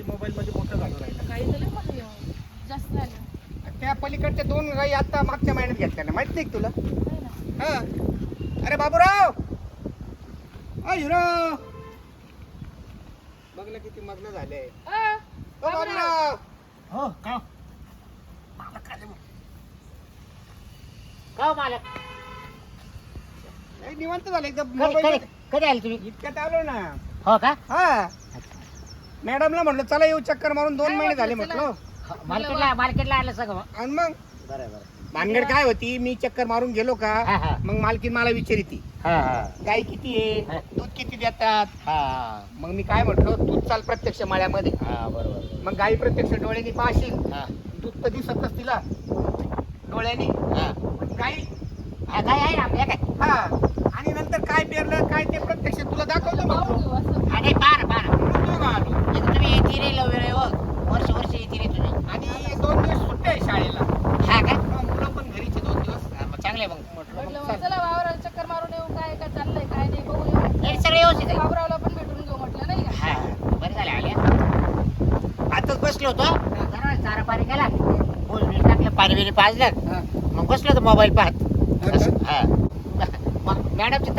ते मोबाईल मध्ये मोठं झालं राहिलं. काही झालं मग हे. जास्त झालं. त्या पलीकडच्या दोन गाई आता मागच्या महिन्यात घेतल्या ना माहीत नाही का तुला? नाही ना. हा. अरे बाबूराव! अ हिरो! बघ ना किती मग्न झाले. अ, ओ बाबूराव! हो का? का मालक? नाही, निवांत झाले एकदम. कधी मोबाईल. कधी आले तुम्ही? इतक्यात आलो ना. हो का? हा. मॅडमला म्हटलं चला येऊ चक्कर मारून दोन महिने झाले म्हटलं मार्केटला मार्केटला आलं सगळं. आणि मग? बरं बरं. भानगड काय होती? मी चक्कर मारून गेलो का? हा हा. मग मालकीन मला विचारिती हा हा. गाय किती हा. आहे दूध किती देतात? हा. मग मी काय म्हटलो दूध चाल प्रत्यक्ष माळ्यामध्ये. हा बरोबर मग गाई प्रत्यक्ष डोळ्यांनी पाहशील हा. दूध तर दिसतच तिला डोळ्यांनी. हा. गाई? हा, काय आहे ना आपल्या काय? हा. आणि नंतर काय पेरलं काय ते प्रत्यक्ष तुला दाखवतो आणि पार पार म्हणून दोघं आलो इथं तुम्ही येते रे हो. वर्ष वर्ष येते रे तुम्ही आणि दोन दिवस सुट्ट्या आहे शाळेला. हा का? मग मुलं पण घरीचे दोन दिवस. हा, मग चांगलं आहे मग. म्हटलं म्हटलं मग मग चल. चला वावराला चक्कर मारून येऊ काय काय चाललंय काय नाही बघू येऊ. नाही सगळं व्यवस्थित आहे. वावरावला पण भेटून घेऊ म्हटलं नाही का? हा बरं झालं आल्या. आताच बसलो होतो. जरा चारा पाणी केला. बिल टाकलं पाणी बिणी पाजलं. हा. मग बसलो होतो मोबाईल पाहत हा का? असं, हा मग मॅडमची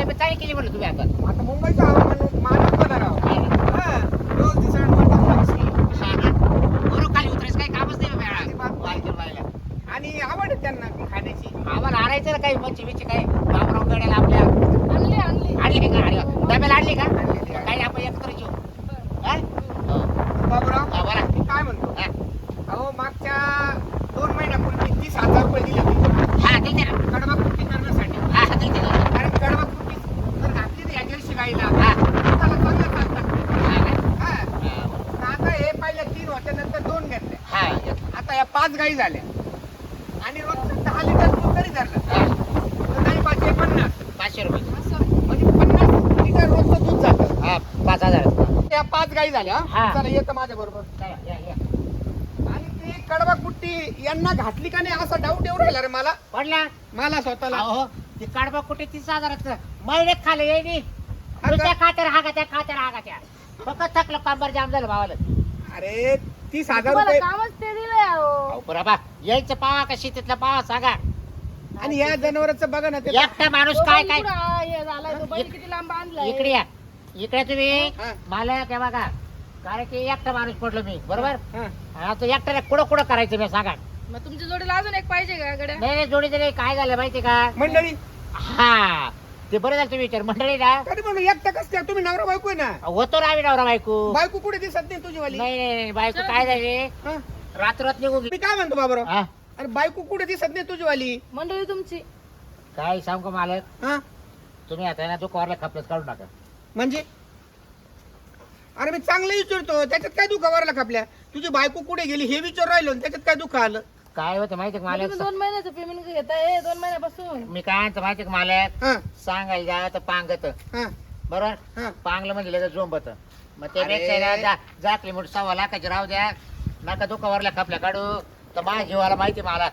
तब्येत चांगली केली म्हणलं तुम्ही आता आता मुंबईचा हवामान मानच बदल हा रोज दिसण पडतात हा ना? बरं खाली उतरायचं काही कामच नाही अजिबात मॅडम नाही. बायकर बायला आणि आवड आहे त्यांना खाण्याची आम्हाला आणायचं ना काही मच्छी बिच्छी काही बाबराव गड्याला आपल्या आणली आणली आणली का अरे हो, मग. डब्याला आणली का आणलेली आहे. काही आपण एकत्र जेऊ बरं. हा? हो. बाबूराव हा, बोला मी काय म्हणतो हा. अहो मागच्या दोन महिन्यापूर्वी तीस हजार रुपये दिले होते हा दिलते ना कडबा कुट्टी करण्यासाठी हा हा दिलते ना कारण कडबा कुट्टी जर घातली ना या जर्सी गाईला हा त्याला चांगलं चालतात हा का? हा हा. पण आता हे पहिल्या तीन होत्या नंतर दोन घेतले हा आता या पाच गाई झाल्या. आणि रोज दहा लिटर दूध तरी धरलं. हा. तर गाई पाचशे पन्नास. पाचशे रुपये. म्हणजे पन्नास लिटर रोजचं दूध जातं. हा पाच हजार. त्या पाच गाई झाल्या. हा. चला येतं माझ्या बरोबर. चला, या, या. आणि ती कडबा कुट्टी यांना घातली का नाही असा डाऊट येऊ राहिला रे मला. पडला? मला स्वतःला. अहो ती काढबा कुठे तीस हजाराचं. महिन्यात खाले येईनी का? नुसत्या खात्यावर हा त्या हा त्या फक्त थकलं कंबर जाम झालं भावाला. अरे तीस हजार तुम्हाला रुपये. कामच ते दिलंय अहो. अहो बरोबर यायचं पावा का शेतीतला पावा सांगा. आणि या जनावरांचं बघा ना ते एकटा माणूस तो काय बैल काय कुठं हा, हे झालाय तो बैल किती लांब बांधलाय. इकडे या. इकडे तुम्ही. मला काय बघा कारण की एकटा माणूस पडलो मी बरोबर? हा. हा. तो एकट्याला कुठं कुठं करायचं मी सांगा. मग तुमच्या जोडीला अजून एक पाहिजे का गड्या? नाही नाही जोडी तरी काय झालं माहिती का? मंडळी. हा. ते बरं झालं तुम्ही विचार मंडळी ना. तरी म्हणून एकटा कस काय तुम्ही नवरा बायको आहे ना? होतो ना आम्ही नवरा बायको. बायको कुठे दिसत नाही तुझी वाली नाही नाही नाही, बायको काय झाली? हा? रात्रात गेली. मी काय म्हणतो बाबराव हा? अरे बायको कुठे दिसत नाही तुझी वाली मंडळी तुमची. काय सांगू का मालक? हा? तुम्ही आता ना तो कॉरला खपलच काढून टाका. म्हणजे? अरे मी चांगलं विचारतो. त्याच्यात काय दुखा वरला खपल्या? तुझी बायको कुठे गेली हे विचार राहिलो आणि त्याच्यात काय दुःख आलं? काय होतं माहिती का तुम्ही मालक? दोन महिन्याचं पेमेंट घेताय दोन महिन्यापासून. मी काय म्हणतो माहिती का मालक? हा. सांगायला जा तर पांगत. हा. बरोबर? हा. पांगलं म्हणजे लगेच जोंबत मग अरे. त्यापेक्षा जाकली म्हणून सव्वा लाखाची राहू द्या. नका दुखावरल्या खपल्या काढू. तर माझ्या जीवाला माहिती मला.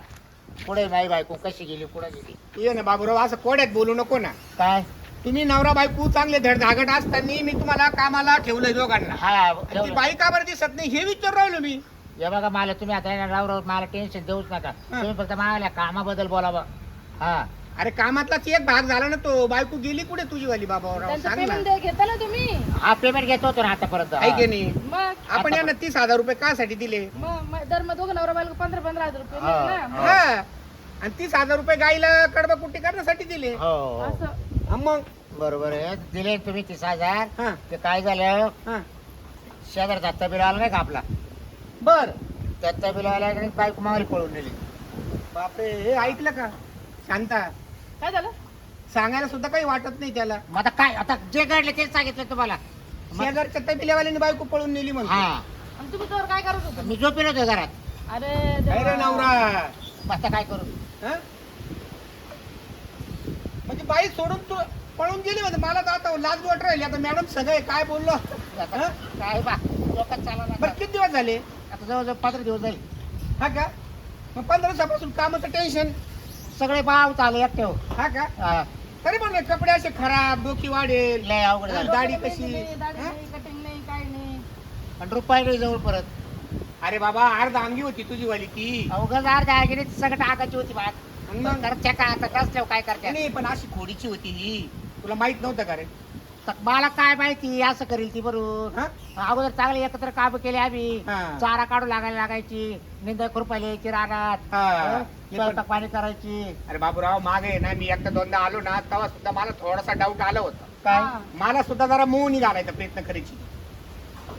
पुढे माई बायको? कशी गेली? पुढे गेली? ये ना बाबूराव असं कोड्यात बोलू नको ना. काय? तुम्ही नवरा बायको चांगले धडधागट असताना मी तुम्हाला कामाला ठेवलंय दोघांना. हा आणि ती ठेवलं. बाई का बरं दिसत नाही? हे विचार राहिलो मी. हे बघा मला तुम्ही आता येणार राव राव मला टेन्शन देऊच नका. तुम्ही फक्त मला कामाबद्दल बोलावं हा. अरे कामातलाच एक भाग झाला ना तो. बायको गेली कुठे तुझी वाली बाबाराव त्यांचं सांग ना. पेमेंट घेता ना तुम्ही? हा पेमेंट घेतो होतो ना आतापर्यंत. आहे की नाही? मग. आपण यांना तीस हजार रुपये कासाठी दिले. मग मग दर मग दोघं नवरा बायको पंधरा पंधरा हजार रुपये हा, ना? हा. हा. आणि तीस हजार रुपये गाईला कडबा कुट्टी करण्यासाठी दिले. हो. असं. हा, मग? बरोबर आहे. दिले तुम्ही तीस हजार. हा. ते काय झालं? हा. शेजार दत्ता बिल आला नाही का आपला? बर. दत्ता बिल आला आणि बायको मागली पळून नेली बापरे हे ऐकलं का? शांता. काय झालं? सांगायला सुद्धा काही वाटत नाही त्याला. मग आता काय आता जे घडले तेच सांगितलं तुम्हाला. मग- शेजारच्या तबिल्यावाल्याने बायको पळून नेली म्हणतो. हा. आणि तुम्ही तर काय करत होता? मी झोपेल होतो घरात. अरे काय रे देवा. नवरा? मग आता काय करू? हा? म्हणजे बाई सोडून तू पळून गेली म्हणजे मला तर आता लाज वाट राहिली. आता मॅडम सगळे काय बोललो? आता हा? काय बा लोकात चालला बरं किती दिवस झाले? जवळजवळ पंधरा दिवस झाले. हा का? मग पंधरा दिवसापासून कामाचं टेन्शन सगळे भाव चालू एकटे हो. हा का? हा, तरी म्हणलं कपडे असे खराब डोकी वाढेल लय अवघड झालं. दाढी कशी? हा? नाही कटिंग नाही काय नाही. आणि रुपये नाही जवळ परत. अरे बाबा अर्धा अंगी होती तुझी वाली ती. अवघड अर्धा गेली सगळं टाकायची होती बात. मग? त्या काय आता कसल्यावर काय करते नाही पण अशी खोडीची होती ही. तुला माहीत नव्हतं का रे? तर मला काय माहिती? असं करेल ती बरोबर हा? अगोदर चांगले एकत्र काम केले आम्ही. हा. चारा काढू लागायला लागायची. निंदा खुरपायला यायची रानात. हा. हं? हे स्वयंपाक पण- करायची. अरे बाबूराव मागे आहे ना मी एकदा दोनदा आलो ना तेव्हा सुद्धा मला थोडासा डाऊट आला होता. काय? हा. मला सुद्धा जरा मोहनी घालायचा प्रयत्न करायची.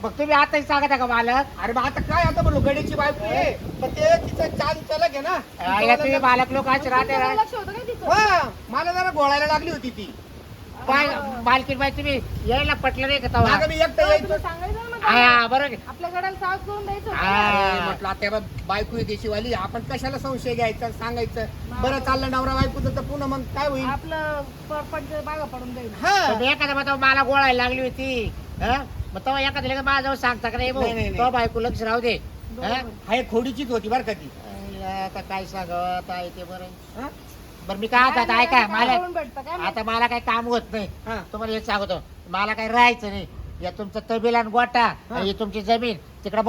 मग तुम्ही आताही सांगता का मालक अरे बा आता काय आता म्हणलो गडीची बायको आहे. पण ते तिचं चाल चलक आहे अं, या तुम्ही ना मालक लोक असे राहते तुमच्याकडे ना. लक्ष होतं काय तिचं? हा, मला जरा गोळायला लागली होती ती. बाय मालकीन बाई तुम्ही यायला पटलं नाही का तवा मागं मी एकटा यायचो तुम्ही सांगायचं ना मग हा बरोबर आपल्या गड्याला सावध करून द्यायचं होतं हा. ना. अरे, म्हटलं आता बा- बायको आहे देशीवाली आपण कशाला संशय घ्यायचा सांगायचं बरं चाललं नवरा बायकोचं तर पुन्हा मग काय होईल आपलं मागं पडून जाईल हा एखाद्या मग तेव्हा मला गोळायला लागली होती हं? मग तेव्हा एखाद्या लगेच माझ्याजवळ सांगता का नाही नाही, नाही, भाऊ नाही. तो बायको लक्ष राहू दे बरोबर. हं? हाय खोडीचीच होती बरं का ती आता काय सांगावं आता ते बरं हा? बरं मी काय आता काय मला काय माहिती? आता मला काही काम होत नाही. हा. तुम्हाला हेच सांगतो मला काही राहायचं नाही. या तुमचं तबेल आणि गोटा हा. ही तुमची जमीन तिकडे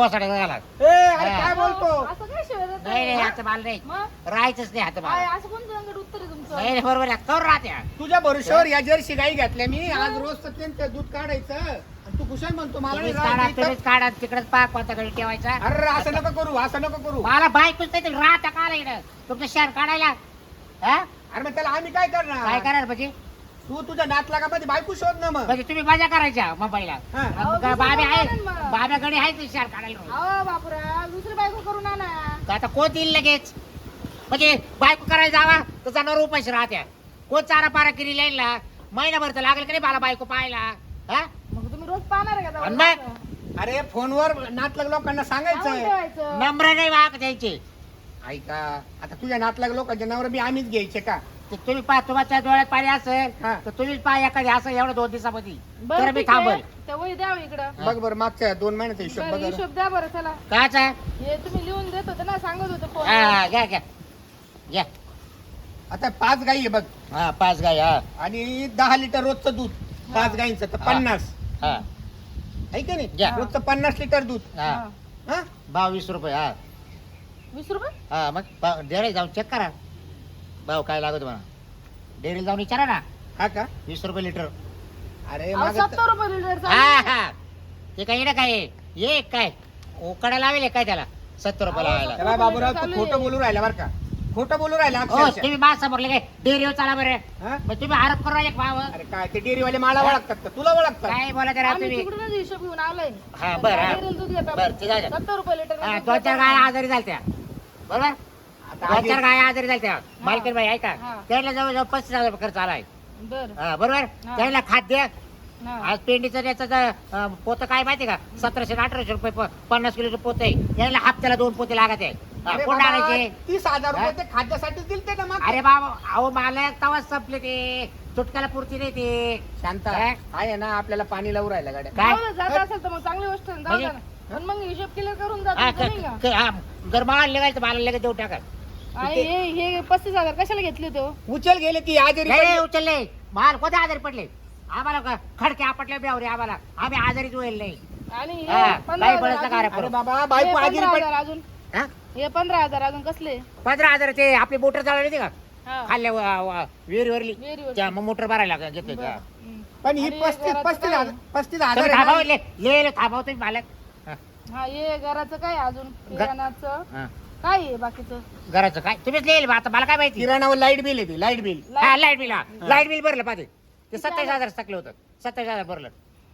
ए, अरे हा. काय बोलतो? असं काय शिवाय देत नाही? आता मला नाही. मग? राहायचंच नाही आता काय मला असं कोणतं रंगट उत्तर आहे तुमचं? नाही नाही, बरोबर आहे. करून राहत्या तुझ्या भरोश्यावर या जर्सी गाई घातल्या मी. आज रोज त्यांचं दूध काढायचं. आणि तू कुशल म्हणतो मला नाही तुम्हीच काढा राहायचं तुम्हीच काढा तिकडेच पाक घरी ठेवायचा. अरे असं नको करू असं नको करू. मला बायकोच नाही राहता का आला इकडं? तुमचं शहर काढायला हा? अरे मग त्याला आम्ही काय काय करणार करणार म्हणजे? तू तुझ्या नातलागामध्ये बायको शोध ना मग. म्हणजे तुम्ही मजा करायच्या मुंबईला? हा. अहो, बाबे आहे मग? बाब्याकडे आहे ते शहर काढायला अहो बापुरा दुसरी बायको तर आता कोण येईल लगेच? म्हणजे बायको करायला जावा तर जनावर उपाशी राहत्या. कोण चारा पारा केली लाईनला महिनाभर तर लागेल का नाही मला बायको पाहायला? हा? मग तुम्ही रोज पाहणार आहे का आणि मग? अरे फोनवर नातलग लोकांना सांगून सांगायचं ठेवायचं. नम्र नाही वाग द्यायचे ऐका आता तुझ्या नातलग लोकांच्या नावर बी आम्हीच घ्यायचे का? ते तुम्ही पहा तुमच्या डोळ्यात पाणी असेल हा. तर तुम्हीच पहा एखादी असं एवढं दोन दिवसामध्ये. बरं, तर मी ठीक आहे. थांबल ते वही द्या इकडं. बघ बरं मागच्या दोन महिन्याचा हिशोब बरं, बघ बरं. हिशोब द्या बरं चला काचा हे तुम्ही लिहून देत होते ना सांगत होते फोन हा घ्या घ्या. घ्या. आता पाच गाई आहे बघ. हा पाच गाय हा. आणि दहा लिटर रोजचं दूध पाच गाईंचं तर हा. पन्नास. हा. आहे का नाही? घ्या. रोजचं पन्नास लिटर दूध. हा. हा? बावीस रुपये हा. वीस रुपये? हा मग डेअरी जाऊन चेक करा. भाऊ काय लागत म्हणा डेअरीला जाऊन विचारा ना. हा का? वीस रुपये लिटर. अरे अहो, मागं सत्तर रुपये लिटर हा चालू. हा. ते काय येणं काय? ये काय उकडा लावेल काय त्याला? सत्तर रुपये अहो, लावायला. बाबूराव चालू तू आहे. खोटं बोलू राहिला बरं का. खोटं बोलू राहिला हो अक्षरशः. तुम्ही माझ समोर काय डेअरीवर चाला बरं. हा? मग तुम्ही आरोप करू राहिले भाव अरे काय ते डेअरीवाले मला ओळखतात का? तुला ओळखतात? काय बोला जरा आम्ही तुम्ही? तिकडूनच हिशोब घेऊन आलोय. हा, बरं, हा. डेअरीला दूध घेता बरं, ते जाऊ द्या. सत्तर रुपये लिटर हा, दोन चार. गाय आजारी झालत्या. बरोबर? आता दोन चार गाय आजारी झालत्या मालकीन बाई ऐका हा. त्याला जवळजवळ पस्तीस हजार रुपये खर्च आलाय. बरं. हा, बरोबर? हा. त्याला खाद्य हा. आज पेंडीचं याचं पोत काय माहिती का? सतराशे आणि अठराशे रुपये प- पन्नास किलोचं पोत आहे. याला हप्त्याला दोन पोते लागत आहे हा, अरे कोण बाबा, आणायचे? तीस हजार रुपये हा? ते खाद्यासाठी दिलते ना मग अरे बाबा अहो मला तवाच संपले ते. चुटक्याला पुरती नाही ते. शांत काय? आहे ना आपल्याला पाणी लावू राहिला गाड्या. काय? जात असेल तर मग चांगली गोष्ट आहे, जाऊ म्हणजे? दे ना. पण मग हिशोब केलं करून हा, जात नाही क- का क- हा, जर मला लगेच तर मला लगेच देऊ टाका आणि हे हे पस्तीस हजार कशाला घेतले होते हो? उचल गेले ती आजारी नाही पडली. उचलले माल कोणते आजारी पडले आम्हाला क- खडके आपटले बेवरे आम्हाला आम्ही आजारीच होईल नाही आणि हे हा, पंधरा हजार अजून- कार्यक्रम. अरे बाबा हे आजारी पंधरा पड हजार अजून हा? हे पंधरा हजार अजून कसले पंधरा हजार ते आपली मोटर चालवली होती का हा. खाल्ल्या व- व- विहिरीवरली. त्या मग मोटर भरायला घेतली बरं. का हम्म. पण ही आणि पस्तीस घराचं पस्तीस काय? हजार पस्तीस तुम्ही हजार आहे थांबाव ना? ले ले थांबाव तुम्ही मालक हा, हा हे घराचं काय अजून? किराणाचं? हा. काय आहे बाकीचं? घराचं काय? तुम्हीच लिहिल आता मला काय माहिती? किराणावर लाइट बिल येते लाइट बिल. हा लाइट बिल हा. लाइट बिल भरलं पाहिजे. ते सत्तावीस हजार टाकलं होतं. सत्तावीस हजार भरलं.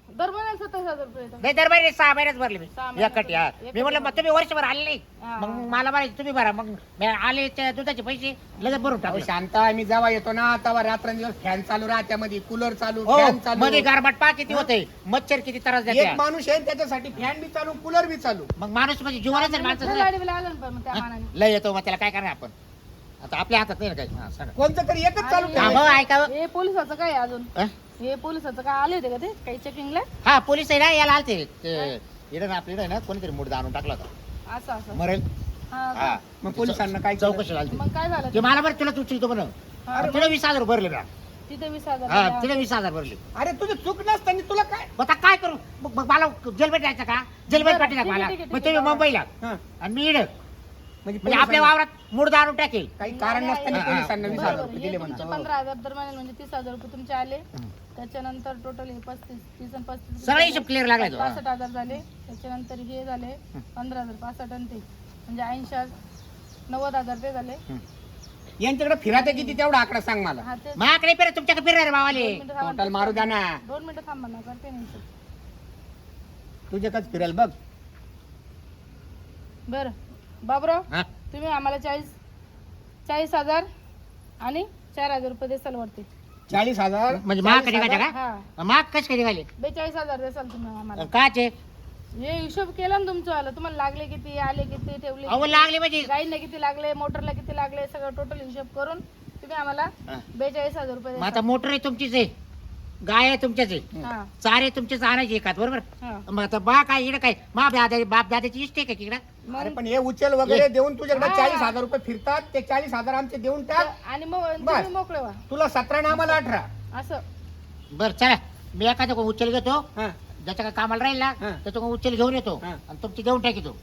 दर महिन्याला सत्तावीस हजार रुपये येतात. नाही दर महिने सहा महिन्याच भरले मी. सहा महिन्यात एकट हा. भरले. मी म्हटलं मग तुम्ही वर्षभर आले नाही. हा. मग मला म्हणायचं तुम्ही भरा. मग मी आले त्या दुधाचे पैसे लगेच भरून अहो, टाकले. शांत आम्ही जेव्हा येतो ना तेव्हा रात्रंदिवस फॅन चालू राहत्यामध्ये कूलर चालू हो फॅन चालू. मध्ये गारबाट पा किती होते मच्छर किती त्रास एक देते माणूस आहे त्याच्यासाठी फॅन बी चालू कूलर बी चालू. मग माणूस म्हणजे जीवनच आहे महिन्यात माणसाचं गाडी बिल आलं ना पण मग त्या हा? मानाने. लय येतो मग त्याला काय करणार आपण? आता आपल्या हातात नाही ना काही. हा, सांगा. कोणतं तरी एकच चालू आणि- हा, ठेवायचं. भाऊ ऐकावं हे पोलिसाचं काय आहे अजून? हे पोलिसाचं काय आले होते का ते? काही चेकिंगला हा पोलीस आहे ना याला आलते. ते इकडे ना आपल्या इकडे ना कोणीतरी मुडदा आणून टाकला होता. असं असं. मरेल? हा हा. का? मग पोलिसांना काय केलं? चौकशी आलती. मग काय झालं? ते मला बरं तुला उचलतो म्हणून. हा. तुला वीस हजार भरले ना. तिथे वीस हजार हा. तिने वीस हजार भरले. अरे तुझी चूक नसताना तुला काय? मग आता काय करू? मग मग मला जेलबेट जायचं का? जेलबेट बरं, पाठी ठीक आहे, मला. ठीक आहे, मग ठीक तुम्ही आहे. मुंबईला. हा. आणि मी इड म्हणजे म्हणजे आपल्या वावरात मूड दारून टाकेल. काही कारण नसताना नाही. पोलिसांना वीस बरोबर, हजार रुपये हे दिले तुमचे म्हणा पंधरा हजार दर महिन्याला म्हणजे तीस हजार रुपये तुमचे आले. त्याच्यानंतर टोटल हे पस्तीस तीस आणि पस्तीस सगळा हिशोब clear लागलाय तो. पासष्ट हजार झाले. त्याच्यानंतर हे झाले पंधरा हजार पासष्ट आणि ते. म्हणजे ऐंशी नव्वद हजार ते झाले. यांच्याकडे फिरायचं किती? तेवढा आकडा सांग मला. हा ते माझ्याकडे फिर तुमच्याकडे फिरणार दोन मिनिटं थांबा. टोटल मारू द्या ना. दोन मिनिटं थांबा ना करते नाही हिशोब. तुझे कच फिरेल बघ. बरं. बाबराव हा? तुम्ही आम्हाला चाळीस चाळीस हजार आणि चार हजार रुपये देसाल वरती चाळीस हजार म्हणजे महाग कधी चाळीस का? हा महाग कशी कधी घाले बेचाळीस हजार देसाल तुम्ही आम्हाला काचे हे हिशोब केला ना तुमचं आलं तुम्हाला लागले किती आले किती ठेवले अहो? लागले म्हणजे गाईंना किती लागले मोटरला किती लागले सगळं टोटल हिशोब करून तुम्ही आम्हाला हा. बेचाळीस हजार रुपये मग आता. मोटर आहे तुमचीच आहे गाय आहे तुमच्याच आहे. हा. चारे तुमचेच आणायचे एकात बरोबर? हा. मग आता बा काय इकडे काय? मा दादा बाप दादाची इष्ट आहे का तिकडं? अरे मग पण हे उचल वगैरे देऊन तुझ्याकडे हा. चाळीस हजार रुपये फिरतात ते चाळीस हजार आमचे देऊन टाक. आणि मग बस. तुम्ही मोकळे व्हा. तुला सतरा ना आम्हाला अठरा. असं. बरं चला. मी एखाद्या कोण उचल घेतो हा. ज्याच्या काय कामाला राहील ना हा. त्याच्या कोण उचल घेऊन येतो हा. आणि तुमची देऊन टाकीतो.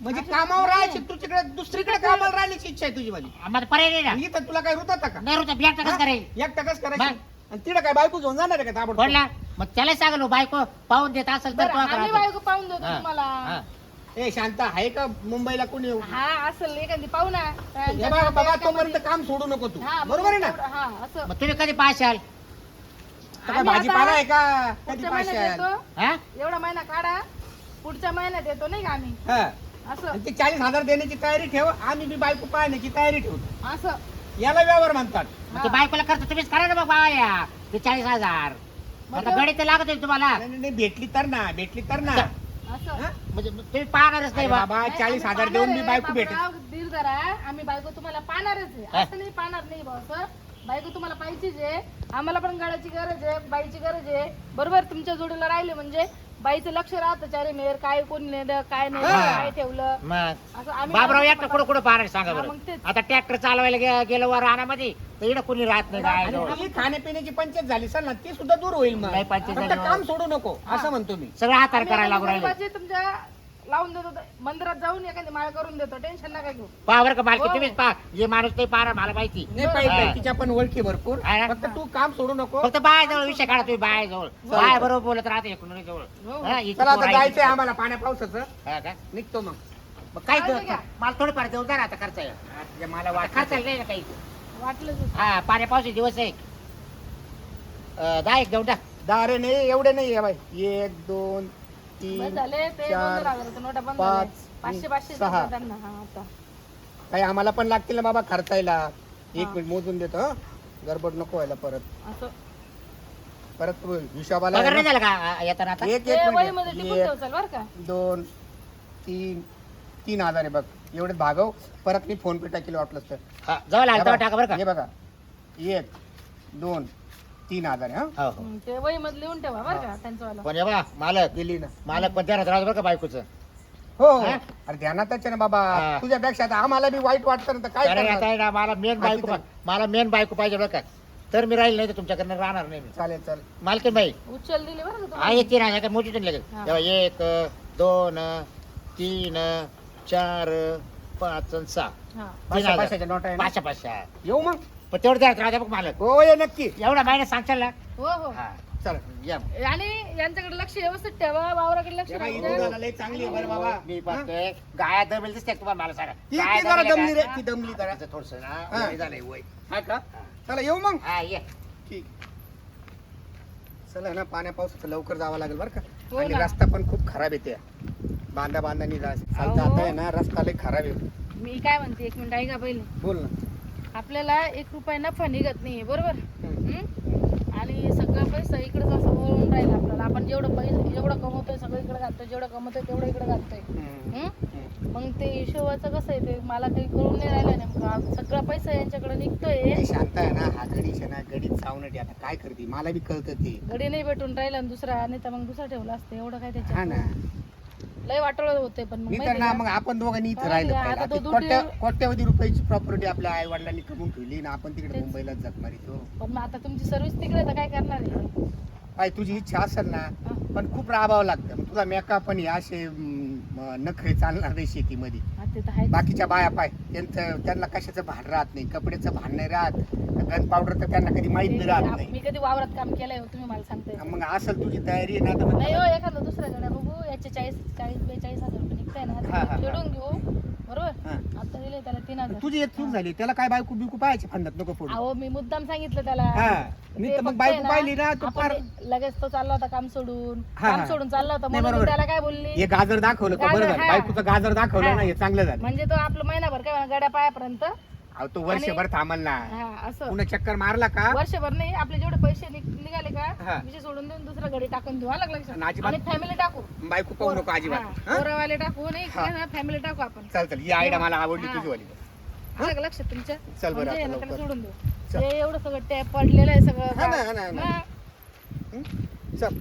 म्हणजे कामावर राहायची तू तिकडे दुसरीकडे कामाला राहण्याची इच्छा आहे तुझी माझी. आम्हाला पर्याय नाही ना. इथं तुला काय रुतात का? नाही रुचा बिया टाकच करेल. एक टकच करायची. आणि तिला काय बायको घेऊन जाणार आहे का ताबडतोब? कोणला मग त्याला सांगलो बायको पाहून देत असेल तर बरं तो आम्ही करायचं. बायको पाहून देतो हा, तुम्हाला. हा. ए शांत आहे का मुंबईला कोणी हा असेल एखादी पाहू ना. हे बघा बाबा तोपर्यंत काम सोडू नको तू. हा, बरोबर आहे ना? हा असं. मग तुम्ही कधी पाशाल आता काय आम्ही भाजीपाला आता आहे का? कधी पुढच्या महिन्यात पाचशे येतो. हा? एवढा महिना काढा. पुढच्या महिन्यात येतो नाही का आम्ही? हा. असं. आणि ते चाळीस हजार देण्याची तयारी ठेव. आम्ही बी बायको पाहण्याची तयारी ठेवतो. असं. याला व्यवहार म्हणतात. मग ते बायकोला खर्च तुम्हीच करा ना मग बाया. ते चाळीस हजार. मग आता गणित तर लागत आहे तुम्हाला. नाही, नाही, नाही, भेटली तर ना भेटली तर ना. असं. हा? म्हणजे तुम्ही पाहणारच नाही अरे बा. बाबा नाही, चाळीस आम्ही हजार देऊन मी पाहणार बायको आहे, भेटेल बाबराव, धीर धरा. आम्ही बायको तुम्हाला पाहणारच हा. आहे असं नाही पाहणार नाही बॉस बायको तुम्हाला पाहिजेच आहे. आम्हाला पण गाड्याची गरज आहे बाईची गरज आहे. बरोबर तुमच्या जोडीला राहिले म्हणजे बाईचं लक्ष राहतं चारे मेर काय कोण नेलं काय नाही हा. काय ठेवलं? मग असं आम्ही बाबराव एकटं कुठं कुठं पाहणार सांगा हा, बरं? मग तेच. आता ट्रॅक्टर चालवायला गे- गेलो वर रानामध्ये तर इकडे कोणी राहत नाही खाण्यापिण्याची पंचायत झाली सर ना ती सुद्धा दूर होईल मग. नाही, पंचायत फक्त झाली. काम सोडू नको असं म्हणतो मी. सगळं हातार करायला लागू राहिले. तुमच्या लावून देतो मंदिरात जाऊन एखादी माळ करून देतो टेन्शन नका घेऊ पावर का मालकी हो. तुम्हीच पहा जे माणूस नाही पाहणार मला माहिती नाही पाहिजे हा. तिच्या पण ओळखी भरपूर हा. फक्त तू काम सोडू नको फक्त बाय जवळ विषय काढा तुम्ही बाय जवळ बाय बरोबर बोलत राहते एकूण जवळ हो. हा, इथे चला पोरं आता आहे. जायचंय आम्हाला पाण्या पावसाचं हा का? निघतो मग मग काय देऊ- का? मला थोडीफार देऊ द्या ना आता खर्च आहे. म्हणजे मला आता खर्च वाटत नाही ना काही वाटलं हा पाण्या पावसाचे दिवस आहे अं, दहा एक देऊन टाक दारे नाही एवढे नाही आहे बाई एक दोन तीन झाले ते चार, दोन हजार होते, नोटा बंद पाच, सहा. हा काही आम्हाला पण लागतील ना बाबा खर्चायला. एक. मिनिट मोजून देतो हं. गडबड नको व्हायला परत. असं. परत हिशोबाला एक एक मिनिट. दोन तीन तीन हजार आहे बघ. एवढे भागव. परत मी फोन पे टाकेल वाटलंच तर. हा, हे बघा. एक दोन तीन हजार आहे हा हो ते वहीमध्ये लिहून ठेवा बरं का त्यांचं वाला पण हे बघा मालक दिली ना मालक पण ध्यानात राहतो बरं का बायकोचं हो हो हा? अरे ध्यानातच आहे ना बाबा हा. तुझ्यापेक्षा आता आम्हाला बी वाईट वाटतं ना तर काय कारण आता करणार? आहे ना मला मेन बायको पा- मला मेन बायको पाहिजे बरं का तर मी राहील नाही तर तुमच्याकडनं राहणार नाही मी चालेल चालेल मालकीन बाई उचल दिली बरं का आहे तुम्हाला? तीन हजार काय मोठी लगेच हा. तेव्हा एक दोन तीन चार पाच आणि सहा हा. तीन पाचशे हजार. पाचशेच्या नोटा आहे ना? पाचशे पाचशे येऊ मग पण तेवढं द्या राहते बघ मालक. हो ये नक्की. एवढा महिना सांगशाल ना? हो हो. हा चल या. आणि यांच्याकडे लक्ष व्यवस्थित ठेवा. वावराकडे लक्ष या बाई, राहू द्या. इथून आला लय चांगली आहे बरं बाबा. मी हा? बघतोय गाया दमेल दिसते तुम्हाला मला सांगा? ती जरा दमली रे का? ती दमली जरा. थोडस ना हा. वय झालंय वय. हा का? चला येऊ मग. हा ये. ठीक. चला ना पाण्या पावसाचं लवकर जावं लागेल बरं का. हो आणि ना. रस्ता पण खूप खराब येते बांधा बांधानी जा चालता अहो. आता आहे ना रस्ता लय खराब आहे. मी काय म्हणते एक मिनिट ऐका पहिले. बोल ना. आपल्याला एक रुपया नफा निघत नाहीये बरोबर? हम्म. आणि सगळा पैसा इकडेच असं वळून राहील आपल्याला. आपण जेवढं पैसे जेवढं कमवतोय सगळं इकडे घालतोय. जेवढं कमवतोय तेवढं इकडे घालतोय. मग ते हिशोबाचं कसं आहे ते मला काही कळून नाही राहिलं नेमकं. सगळा पैसा यांच्याकडे निघतोय. शांत आहे ना. हा आहे ना गडीत चावणटी आता काय करते? मला बी कळतं ते. गडी नाही भेटून राहिला आणि दुसरा आणि तर मग दुसरा ठेवला असतं. एवढं काय त्याच्यात ना. लय वाटोळ होते पण मग मी तर माहिती ना मग का? आपण दोघांनी इथं हा, राहिलं आता पाहिजे तो कोट्या- कोट्यावधी रुपयाची प्रॉपर्टी आपल्या आई वडिलांनी कमवून ठेवली ना आपण तिकडे तेच. मुंबईला जग मारितो पण मग आता तुमची सर्व्हिस तिकडे तर काय करणार आहे? काय तुझी इच्छा असेल ना हा. पण खूप राबावं लागतं. मग तुझा मेकअप पण हे असे नखरे चालणार नाही शेतीमध्ये. हा, ते तर आहे बाकीच्या बाया पाय त्यांचं त्यांना कशाचं भान राहत नाही कपड्याचं भान नाही राहत गन पावडर तर त्यांना कधी माहीत नाही राहत नाही. मी कधी वावरात काम केलंय हो, तुम्ही मला सांगताय. मग असेल तुझी तयारी ना तर नाही मग हो एखादा दुसऱ्या गाड्या बघू. याचे चाळीस चाळीस बेचाळीस हजार रुपये निघताय हा, ना हा, फेडून घेऊ. बरोबर. आता दिले त्याला तीन हजार. तुझी एक चूक झाली. त्याला काय बायको बिकू पाहायची फंदात नको फोडू अहो मी मुद्दाम सांगितलं त्याला. ते मी तर मग बायको पाहिली ना तो आपण फार लगेच तो चालला होता काम सोडून. हा, काम हा. सोडून चालला होता नाही, म्हणून मी बरोबर. त्याला काय बोलली? हे गाजर दाखवलं का? बरं गाजर, झालं. हा. बायकोचं गाजर दाखवलं हा. ना हे चांगलं झालं. म्हणजे तो आपलं महिनाभर काय म्हणा, गड्या पायापर्यंत अहो तो वर्षभर थांबल ना हा असं पुन्हा चक्कर मारला का वर्षभर नाही आपले जेवढे पैसे निघ- निघाले हा. का विषय सोडून देऊन दुसरा घडी टाकून हा लागला आणि अजिबात- आणि फॅमिली टाकू बायको पाहू नको अजिबात हा? पोरावाले टाकू नाही. फॅमिली टाकू आपण चल चल ही आयडिया मला आवडली हा. तुझी वाली आलं का लक्षात तुमच्या चल बरं म्हणजे आता लवकर. सोडून देऊ चल. एवढं सगळं टॅप पडलेलं आहे हा ना, हा ना, हा सगळं ना. हा. चल